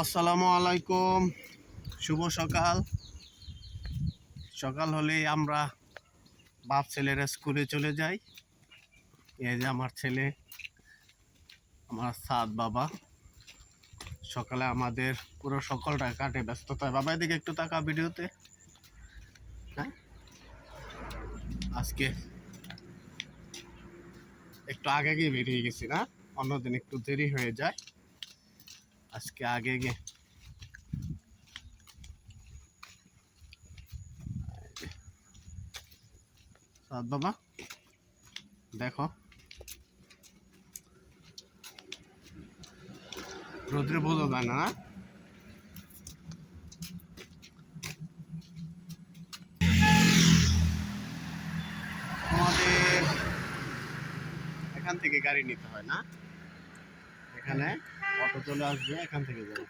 আসসালামু আলাইকুম। শুভ সকাল। সকাল হলেই আমরা বাপ ছেলেরা স্কুলে চলে যাই। এই যে আমার ছেলে, আমার সাদ বাবা। সকালে আমাদের পুরো সকালটা কাটে ব্যস্ততায়। বাবা, এদিকে একটু তাকা ভিডিওতে। হ্যাঁ? আজকে একটু আগে গিয়ে বেরিয়ে গেছি না? অন্যদিন একটু দেরি হয়ে যায়। আজকে আগে গে বাবা, দেখো। রোদ্রে বোঝা যায় না? আমাদের এখান থেকে গাড়ি নিতে হয়, না? এখানে অটো চলে আসবে এখান থেকে যাবে।